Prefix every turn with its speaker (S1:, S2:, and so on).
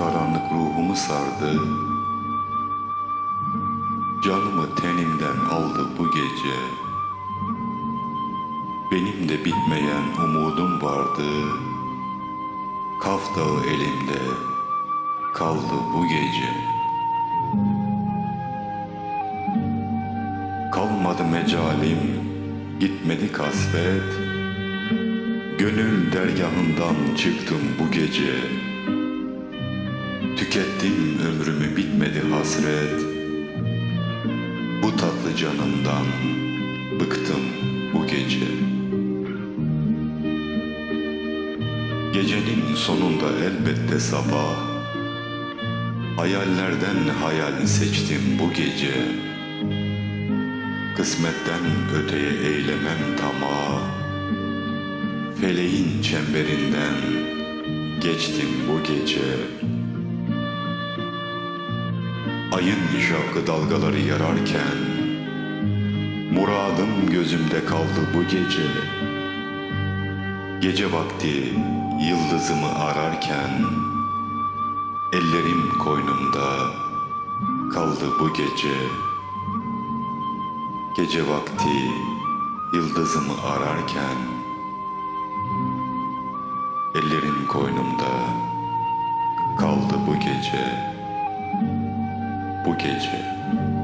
S1: alnımı sardı. Canımı tenimden aldı bu gece. Benim de bitmeyen umudum vardı. Kaf Dağı elimde kaldı bu gece. Kalmadı mecalim, gitmedi kasvet. Gönül dergahından çıktım bu gece Tükettim ömrümü bitmedi hasret. Bu tatlı canımdan bıktım bu gece. Gecenin sonunda elbette sabah. Hayallerden hayal seçtim bu gece. Kısmetten öteye eylemem tamah. Feleğin çemberinden geçtim bu gece Ayın şapkı dalgaları yararken Muradım gözümde kaldı bu gece. Gece vakti yıldızımı ararken Ellerim koynumda kaldı bu gece. Gece vakti yıldızımı ararken Ellerim koynumda kaldı bu gece 不给钱。